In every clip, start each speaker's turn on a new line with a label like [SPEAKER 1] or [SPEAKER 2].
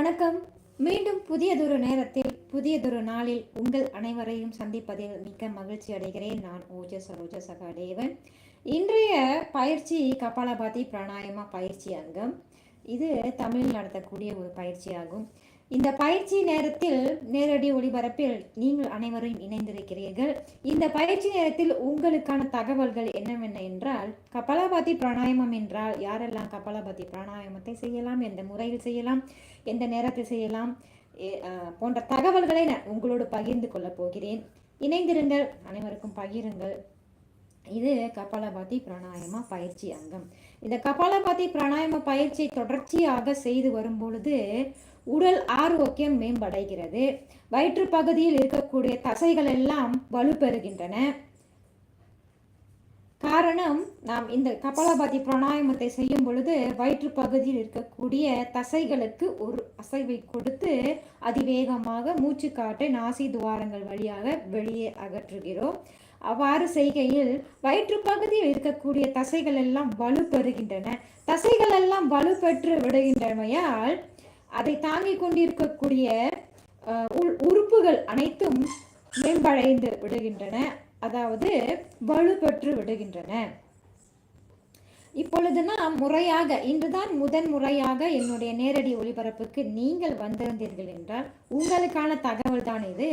[SPEAKER 1] வணக்கம். மீண்டும் புதியதொரு நேரத்தில் புதியதொரு நாளில் உங்கள் அனைவரையும் சந்திப்பதில் மிக்க மகிழ்ச்சி அடைகிறேன். நான் ஓஜ சரோஜ சகாதேவன். இன்றைய பயிற்சி கபாலபாதி பிராணாயமா பயிற்சி அங்கம். இது தமிழில் நடத்தக்கூடிய ஒரு பயிற்சியாகும். இந்த பயிற்சி நேரத்தில் நேரடி ஒளிபரப்பில் நீங்கள் அனைவரும் இணைந்திருக்கிறீர்கள். இந்த பயிற்சி நேரத்தில் உங்களுக்கான தகவல்கள் என்னவென்ன என்றால் கபாலபாதி பிராணாயாமம் என்றால் யாரெல்லாம் கபாலபாதி பிராணாயாமத்தை செய்யலாம் எந்த முறையில் செய்யலாம் எந்த நேரத்தில் செய்யலாம் போன்ற தகவல்களை நான் உங்களோடு பகிர்ந்து கொள்ளப் போகிறேன். இணைந்திருங்கள் அனைவருக்கும் பகிருங்கள். இது கபாலபாதி பிராணாயம பயிற்சி அங்கம். இந்த கபாலபாதி பிராணாயம பயிற்சியை தொடர்ச்சியாக செய்து வரும் பொழுது உடல் ஆரோக்கியம் மேம்படைகிறது. வயிற்று பகுதியில் இருக்கக்கூடிய தசைகள் எல்லாம் வலுப்பெறுகின்றன. காரணம் நாம் இந்த கபாலபாதி பிராணாயாமத்தை செய்யும் பொழுது வயிற்று பகுதியில் இருக்கக்கூடிய தசைகளுக்கு ஒரு அசைவை கொடுத்து அதிவேகமாக மூச்சுக்காற்றை நாசி துவாரங்கள் வழியாக வெளியே அகற்றுகிறோம். அவ்வாறு செய்கையில் வயிற்று பகுதியில் இருக்கக்கூடிய தசைகள் எல்லாம் வலுப்பெறுகின்றன. தசைகள் எல்லாம் வலுப்பெற்று விடுகின்றமையால் அதை தாங்கிக் கொண்டிருக்கக்கூடிய உள் உறுப்புகள் அனைத்தும் மேம்படைந்து விடுகின்றன. அதாவது வலுப்பெற்று விடுகின்றன. இப்பொழுது நான் முறையாக இன்றுதான் முதன் முறையாக என்னுடைய நேரடி ஒளிபரப்புக்கு நீங்கள் வந்திருந்தீர்கள் என்றால் உங்களுக்கான தகவல் தான் இது.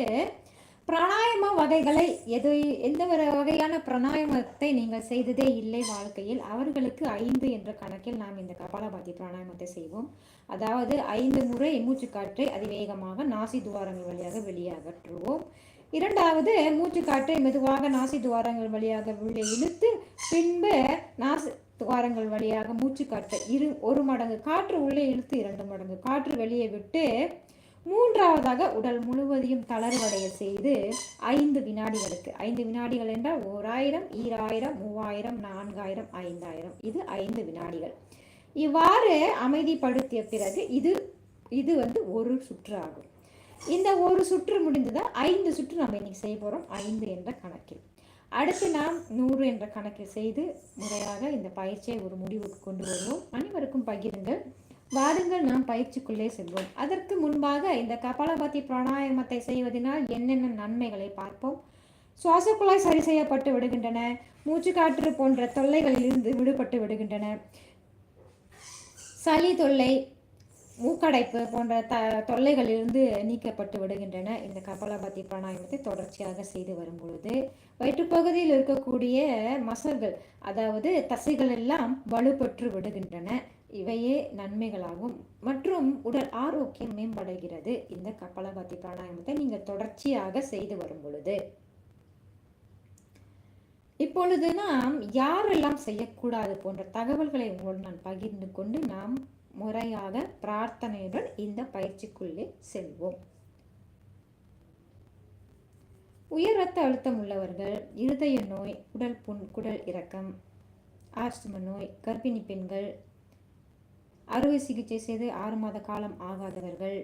[SPEAKER 1] பிராணாயம வகைகளை எது எந்த ஒரு வகையான பிராணாயாமத்தை நீங்கள் செய்ததே இல்லை வாழ்க்கையில் அவர்களுக்கு ஐந்து என்ற கணக்கில் நாம் இந்த கபாலபாதி பிராணாயமத்தை செய்வோம். அதாவது ஐந்து முறை மூச்சுக்காற்றை அதிவேகமாக நாசி துவாரங்கள் வழியாக வெளியாகற்றுவோம் இரண்டாவது மூச்சுக்காற்றை மெதுவாக நாசி துவாரங்கள் வழியாக உள்ளே இழுத்து பின்பு நாசி துவாரங்கள் வழியாக மூச்சுக்காற்றை இரு ஒரு மடங்கு காற்று உள்ளே இழுத்து இரண்டு மடங்கு காற்று வெளியே விட்டு மூன்றாவதாக உடல் முழுவதையும் தளர்வடைய செய்து ஐந்து வினாடிகளுக்கு. ஐந்து வினாடிகள் என்றால் ஓராயிரம் ஈராயிரம் மூவாயிரம் நான்காயிரம் ஐந்தாயிரம். இது ஐந்து வினாடிகள். இவ்வாறு அமைதிப்படுத்திய பிறகு இது இது வந்து ஒரு சுற்று ஆகும். இந்த ஒரு சுற்று முடிந்ததால் ஐந்து சுற்று நம்ம இன்னைக்கு செய்ய போகிறோம் ஐந்து என்ற கணக்கில். அடுத்து நாம் நூறு என்ற கணக்கில் செய்து முறையாக இந்த பயிற்சியை ஒரு முடிவுக்கு கொண்டு வருவோம். அனைவருக்கும் பகிருங்கள். வாருங்கள் நாம் பயிற்சிக்குள்ளே செல்வோம். அதற்கு முன்பாக இந்த கபாலபாதி பிராணாயாமத்தை செய்வதனால் என்னென்ன நன்மைகளை பார்ப்போம்? சுவாச குழாய் சரி செய்யப்பட்டு விடுகின்றன. மூச்சுக்காற்று போன்ற தொல்லைகளிலிருந்து விடுபட்டு விடுகின்றன. சளி தொல்லை மூக்கடைப்பு போன்ற த தொல்லைகளிலிருந்து நீக்கப்பட்டு விடுகின்றன. இந்த கபாலபாதி பிராணாயாமத்தை தொடர்ச்சியாக செய்து வரும் பொழுது வயிற்றுப்பகுதியில் இருக்கக்கூடிய மசல்கள் அதாவது தசைகள் எல்லாம் வலுப்பெற்று விடுகின்றன. இவையே நன்மைகளாகும். மற்றும் உடல் ஆரோக்கியம் மேம்படுகிறது. இந்த கப்பலபாத்தி பிராணாயாமத்தை நீங்கள் தொடர்ச்சியாக செய்து வரும் பொழுது. இப்பொழுது நாம் யாரெல்லாம் செய்யக்கூடாது போன்ற தகவல்களை உங்களோடு நான் பகிர்ந்து கொண்டு நாம் முறையாக பிரார்த்தனையுடன் இந்த பயிற்சிக்குள்ளே செல்வோம். உயர் ரத்த அழுத்தம் உள்ளவர்கள் இருதய நோய் உடல் புண் குடல் இறக்கம் ஆஸ்தும நோய் கர்ப்பிணி பெண்கள் அறுவை சிகிச்சை செய்து ஆறு மாத காலம் ஆகாதவர்கள்.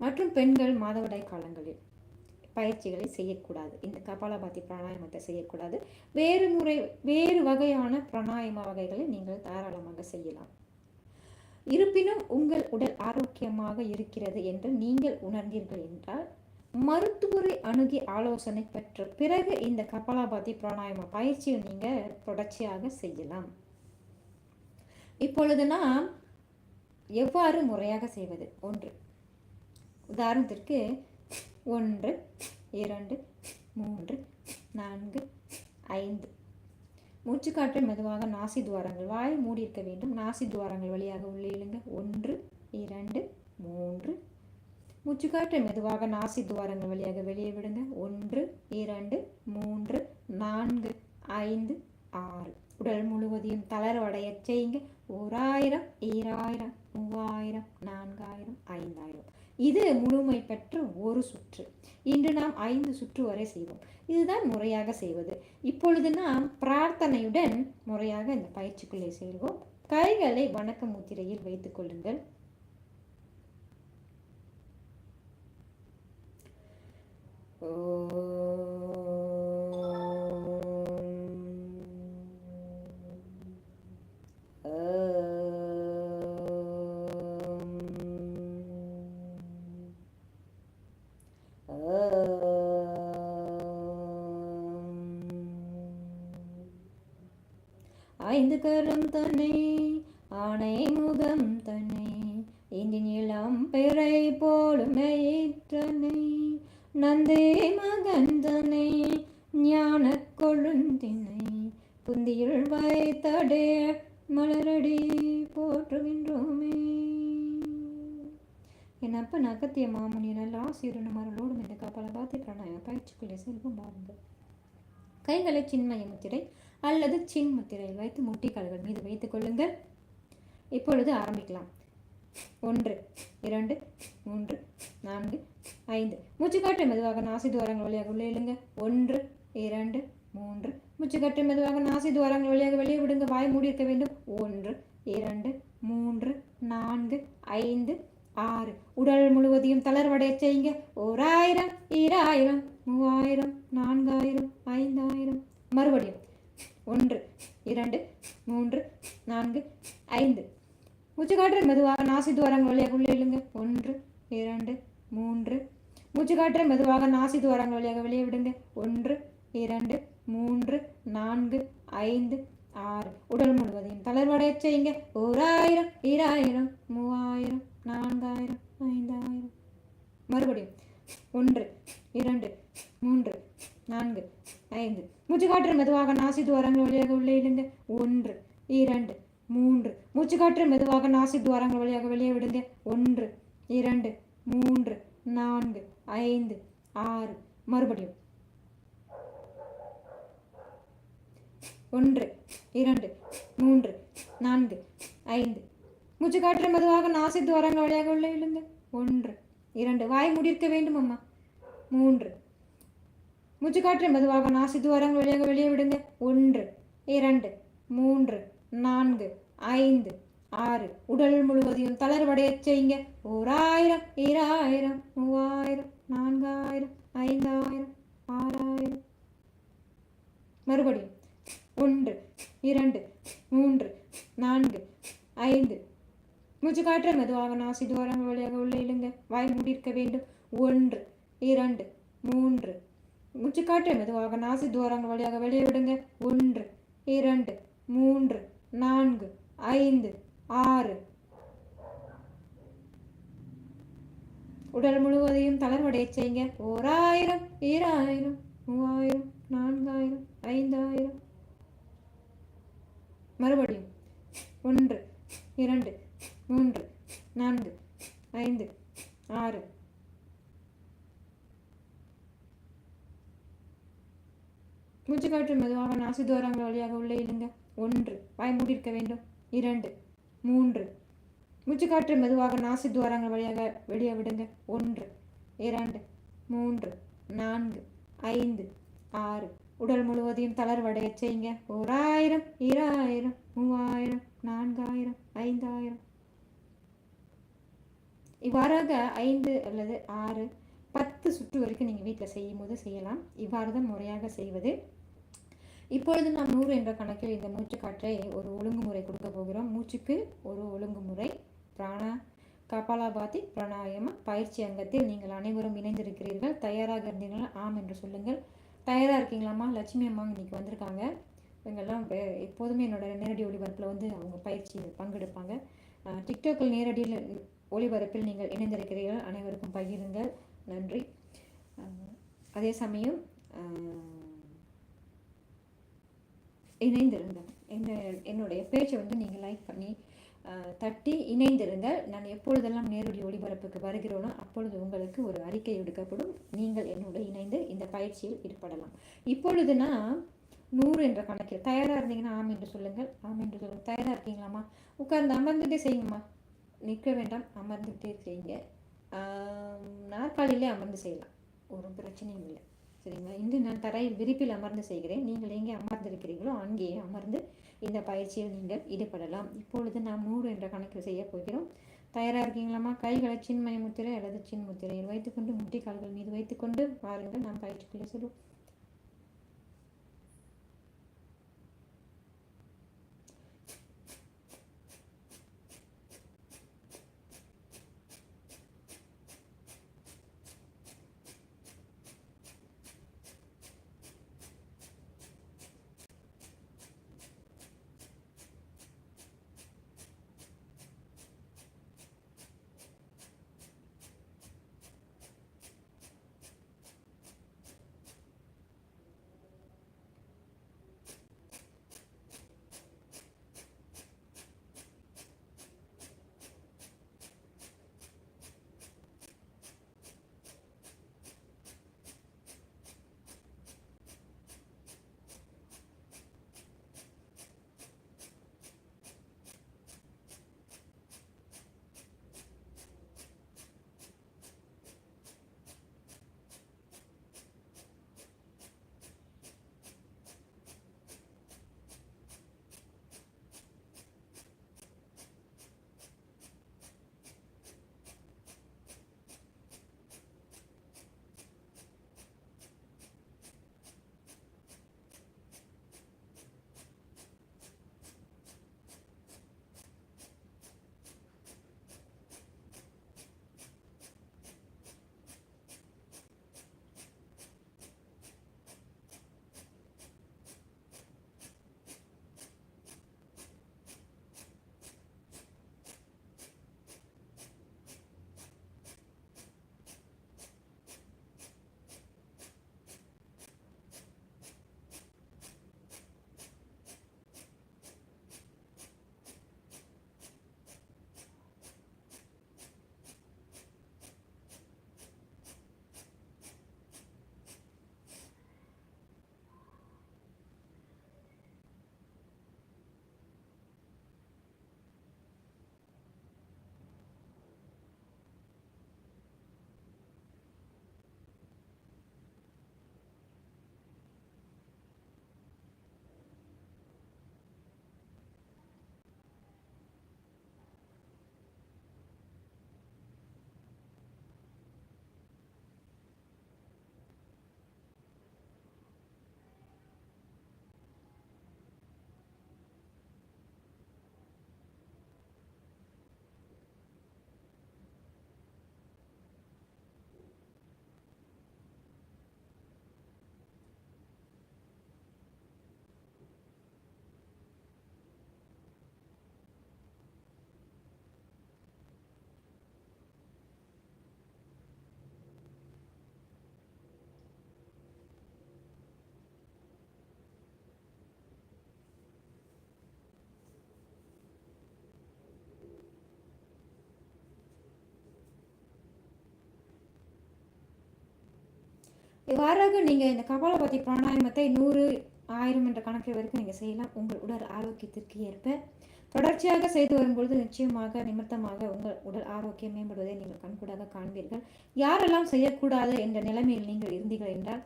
[SPEAKER 1] மற்றும் பெண்கள் மாதவிடாய் காலங்களில் பயிற்சிகளை செய்யக்கூடாது. இந்த கபாலபாத்தி பிராணாயாமத்தை செய்யக்கூடாது. வேறு முறை வேறு வகையான பிராணாயாம வகைகளை நீங்கள் தாராளமாக செய்யலாம். இருப்பினும் உங்கள் உடல் ஆரோக்கியமாக இருக்கிறது என்று நீங்கள் உணர்ந்தீர்கள் என்றால் மருத்துவரை அணுகி ஆலோசனை பெற்ற பிறகு இந்த கபாலபாதி பிராணாயம பயிற்சியை நீங்கள் தொடர்ச்சியாக செய்யலாம். இப்பொழுது நாம் எவ்வாறு முறையாக செய்வது? ஒன்று. உதாரணத்திற்கு ஒன்று இரண்டு மூன்று நான்கு ஐந்து. மூச்சுக்காற்றை மெதுவாக நாசி துவாரங்கள் வாய் மூடி இருக்க வேண்டும். நாசி துவாரங்கள் வழியாக உள்ளே இழுங்க. ஒன்று இரண்டு மூன்று மூச்சுக்காற்றை மெதுவாக நாசி துவாரங்கள் வழியாக வெளியே விடுங்க. ஒன்று இரண்டு மூன்று நான்கு ஐந்து ஆறு. உடல் முழுவதையும் தளர்வடைய செய்யுங்க. ஓராயிரம் ஈராயிரம் மூவாயிரம் நான்காயிரம் ஐந்தாயிரம். இது முழுமை பெற்ற ஒரு சுற்று. இன்று நாம் ஐந்து சுற்று வரை செய்வோம். இதுதான் முறையாக செய்வது. இப்பொழுது நாம் பிரார்த்தனையுடன் முறையாக இந்த பயிற்சிக்குள்ளே செல்வோம். கைகளை வணக்க முத்திரையில் வைத்துக் கொள்ளுங்கள். ஐந்து கரம் தன்னை ஆணை முகம் தன்னை இந்தின் இளம் பிறை போலும் தன்னை நந்தே மகந்தனை ஞான கொழுந்தினை புந்தியில் வைத்தடே மலரடி போற்றுகின்றோமே. என் அப்பன் அகத்திய மாமுனி நல்ல ஆசிரியர் மரலோடும் இந்த கப்பல பார்த்து பிராணாயம் பயிற்சிக்குள்ளே செல்வம் பாருங்கள். கைகளை சின்மய முத்திரை அல்லது சின் முத்திரையில் வைத்து முட்டிக்கால்கள் மீது வைத்துக் கொள்ளுங்கள். இப்பொழுது ஆரம்பிக்கலாம். ஒன்று இரண்டு மூன்று நான்கு ஐந்து. மூச்சுக்காற்றை மெதுவாக நாசி துவாரங்கள் வழியாக உள்ளே இழுங்க. ஒன்று இரண்டு மூன்று. மூச்சுக்காற்றை மெதுவாக நாசி துவாரங்கள் வழியாக வெளியே விடுங்க. வாய் மூடி இருக்க வேண்டும். ஒன்று இரண்டு மூன்று நான்கு ஐந்து ஆறு. உடல் முழுவதையும் தளர்வடைய செய்யுங்க. ஓராயிரம் ஈராயிரம் மூவாயிரம் நான்காயிரம் ஐந்தாயிரம். மறுபடியும். ஒன்று இரண்டு மூன்று நான்கு ஐந்து. மூச்சுக்காற்று மெதுவாக நாசி துவாரங்கள் வழியாக உள்ளே இழுங்க. ஒன்று இரண்டு மூன்று. மூச்சு காற்று மெதுவாக நாசி துவாரங்கள் வழியாக வெளியே விடுங்க ஒன்று இரண்டு மூன்று நான்கு ஐந்து ஆறு. உடல் முழுவதையும் தளர்வடைய செய்யுங்க. ஓராயிரம் ஈராயிரம் மூவாயிரம் நான்காயிரம் ஐந்தாயிரம். மறுபடியும் ஒன்று இரண்டு மூன்று நான்கு ஐந்து. மூச்சு காற்று மெதுவாக நாசி துவாரங்கள் வழியாக உள்ளே இழுங்க ஒன்று இரண்டு மூன்று. மூச்சுக்காற்று மெதுவாக நாசி துவாரங்கள் வழியாக வெளியே விடுங்க ஒன்று இரண்டு மூன்று நான்கு ஐந்து ஆறு. மறுபடியும். ஒன்று இரண்டு மூன்று நான்கு ஐந்து. மூச்சு காற்று மெதுவாக நாசி துவாரங்கள் வழியாக உள்ளே இழுங்க ஒன்று இரண்டு. வாய் முடிக்க வேண்டும் அம்மா. மூன்று. மூச்சுக்காற்று மெதுவாக நாசி துவாரங்கள் வழியாக வெளியே விடுங்க. ஒன்று இரண்டு மூன்று நான்கு ஐந்து. ஆறு. உடல் முழுவதையும் தளர்வடைய செய்யுங்க. ஓராயிரம் ஈராயிரம் மூவாயிரம் நான்காயிரம் ஐந்தாயிரம் ஆறாயிரம். மறுபடியும். ஒன்று இரண்டு மூன்று நான்கு ஐந்து. மூச்சு காற்று மெதுவாக நாசி துவாரங்கள் வழியாக உள்ளே இழுங்க. வாய் மூடியிருக்க வேண்டும். ஒன்று இரண்டு மூன்று. மூச்சு காற்று மெதுவாக நாசி துவாரங்கள் வழியாக வெளியே விடுங்க. ஒன்று இரண்டு மூன்று நான்கு ஐந்து. ஆறு. உடல் முழுவதையும் தளர்வடைய செய்யுங்க. ஓராயிரம் ஈராயிரம் மூவாயிரம் நான்காயிரம் ஐந்தாயிரம். மறுபடியும். ஒன்று இரண்டு மூன்று நான்கு ஐந்து ஆறு. மூச்சுக்காற்று மெதுவாக நாசி துவாரங்கள் வழியாக உள்ளே இழுங்க. ஒன்று வாய் மூடியிருக்க வேண்டும். இரண்டு மூன்று. மூச்சுக்காற்று மெதுவாக நாசி துவாரங்கள் வழியாக வெளியே விடுங்க. ஒன்று. இரண்டு. மூன்று. நான்கு. ஐந்து. ஆறு. உடல் முழுவதையும் தளர்வடைய செய்யுங்க. ஓராயிரம் இராயிரம் மூவாயிரம் நான்காயிரம் ஐந்தாயிரம். இவ்வாறாக ஐந்து அல்லது ஆறு பத்து சுற்று வரைக்கும் நீங்கள் வீட்டில் செய்யும் போது செய்யலாம். இவ்வாறு தான் முறையாக செய்வது. இப்பொழுது நாம் நூறு என்ற கணக்கில் இந்த மூச்சுக்காற்றை ஒரு ஒழுங்குமுறை கொடுக்க போகிறோம். மூச்சுக்கு ஒரு ஒழுங்குமுறை. பிராணா கபாலாபாதி பிராணாயாம பயிற்சி அங்கத்தில் நீங்கள் அனைவரும் இணைந்திருக்கிறீர்கள். தயாராக இருந்தீங்களா ஆம் என்று சொல்லுங்கள். தயாராக இருக்கீங்களாம்மா லட்சுமி அம்மா இன்னைக்கு வந்திருக்காங்க. இவங்கெல்லாம் எப்போதுமே என்னோட நேரடி ஒளிபரப்பில் வந்து அவங்க பயிற்சி பங்கெடுப்பாங்க. டிக்டாக்கில் நேரடியில் ஒளிபரப்பில் நீங்கள் இணைந்திருக்கிறீர்கள். அனைவருக்கும் பகிருங்கள். நன்றி. அதே சமயம் இணைந்திருங்கள். என்ன என்னுடைய பேச்சை வந்து நீங்கள் லைக் பண்ணி தட்டி இணைந்திருங்கள். நான் எப்பொழுதெல்லாம் நேரடி ஒளிபரப்புக்கு வருகிறோனோ அப்பொழுது உங்களுக்கு ஒரு அறிக்கை எடுக்கப்படும். நீங்கள் என்னோட இணைந்து இந்த பயிற்சியில் ஈடுபடலாம். இப்பொழுதுனா நூறு என்ற கணக்கில் தயாராக இருந்தீங்கன்னா ஆம் என்று சொல்லுங்கள். ஆம் என்று சொல்லுங்கள். தயாராக இருக்கீங்களாம்மா? உட்கார்ந்து அமர்ந்துட்டே செய்யுங்கம்மா. நிற்க வேண்டாம். அமர்ந்துகிட்டே செய்யுங்க. ஆம், நாற்காலியிலே அமர்ந்து செய்யலாம். ஒரு பிரச்சனையும் இல்லை. சரிங்களா? இன்று நான் தரையில் விரிப்பில் அமர்ந்து செய்கிறேன். நீங்கள் எங்கே அமர்ந்திருக்கிறீர்களோ அங்கேயே அமர்ந்து இந்த பயிற்சியில் நீங்கள் ஈடுபடலாம். இப்பொழுது நாம் நூறு என்ற கணக்கில் செய்ய போகிறோம். தயாராக இருக்கீங்களாம்மா? கைகளை சின்மய முத்திரை அல்லது சின் முத்திரையில் வைத்துக்கொண்டு முட்டிக்கால்கள் மீது வைத்துக்கொண்டு பாருங்கள் நாம் பயிற்சிக்குள்ளே செல்வோம். இவ்வாறாக நீங்கள் இந்த கபாலபதி பிராணாயாமத்தை நூறு ஆயிரம் என்ற கணக்கில் வரைக்கும் நீங்கள் செய்யலாம். உங்கள் உடல் ஆரோக்கியத்திற்கு ஏற்ப தொடர்ச்சியாக செய்து வரும்பொழுது நிச்சயமாக நிமித்தமாக உங்கள் உடல் ஆரோக்கியம் மேம்படுவதை நீங்கள் கண்கூடாக காண்பீர்கள். யாரெல்லாம் செய்யக்கூடாது என்ற நிலைமையில் நீங்கள் இருந்தீர்கள் என்றால்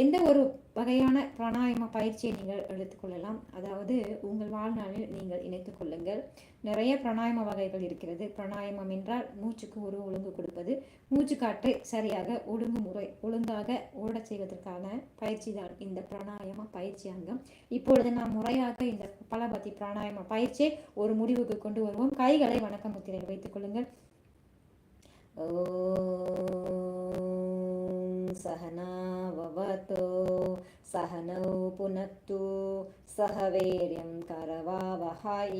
[SPEAKER 1] எந்த ஒரு வகையான பிராணாயாம பயிற்சியை நீங்கள் எடுத்துக்கொள்ளலாம்? அதாவது உங்கள் வாழ்நாளில் நீங்கள் இணைத்து கொள்ளுங்கள். நிறைய பிராணாயம வகைகள் இருக்கிறது. பிராணாயாமம் என்றால் மூச்சுக்கு ஒரு ஒழுங்கு கொடுப்பது. மூச்சு காற்றை சரியாக ஒழுங்குமுறை ஒழுங்காக ஓடச் செய்வதற்கான பயிற்சி தான் இந்த பிராணாயாம பயிற்சி அங்கம். இப்பொழுது நாம் முறையாக இந்த பலபதி பிராணாயம பயிற்சியை ஒரு முடிவுக்கு கொண்டு வருவோம். கைகளை வணக்க முத்திரையில் வைத்துக் கொள்ளுங்கள். ஓ सहनाववतो सहनौ पुनत्तु सह वीर्यं करवावहै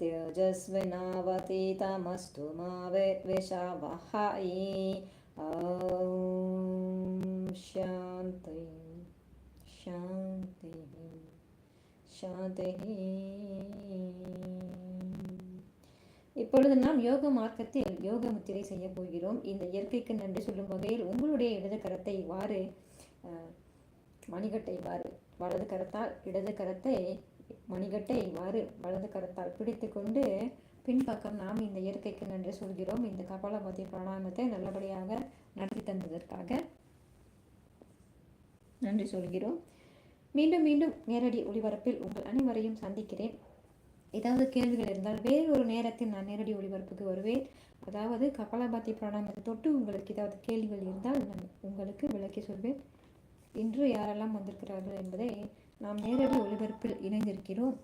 [SPEAKER 1] तेजस्विनावतीतमस्तु मा विद्विषावहै ॐ शान्ति शान्तिः शान्तिः இப்பொழுது நாம் யோக மார்க்கத்தில் யோக முத்திரை செய்ய போகிறோம். இந்த இயற்கைக்கு நன்றி சொல்லும் வகையில் உங்களுடைய இடது கரத்தை இவ்வாறு மணிகட்டை இவ்வாறு வலது கரத்தால் இடது கரத்தை மணிகட்டை இவ்வாறு வலது கரத்தால் பிடித்து கொண்டு பின்பக்கம் நாம் இந்த இயற்கைக்கு நன்றி சொல்கிறோம். இந்த கபாலபதி பிரணாமத்தை நல்லபடியாக நடத்தி தந்ததற்காக நன்றி சொல்கிறோம். மீண்டும் மீண்டும் நேரடி ஒளிபரப்பில் உங்கள் அனைவரையும் சந்திக்கிறேன். ஏதாவது கேள்விகள் இருந்தால் வேறொரு நேரத்தில் நான் நேரடி ஒளிபரப்புக்கு வருவேன். அதாவது கபாலபாத்தி பிராணாமத்தை தொட்டு உங்களுக்கு ஏதாவது கேள்விகள் இருந்தால் நான் உங்களுக்கு விளக்கி சொல்வேன். இன்று யாரெல்லாம் வந்திருக்கிறார்கள் என்பதை நாம் நேரடி ஒளிபரப்பில் இணைந்திருக்கிறோம்.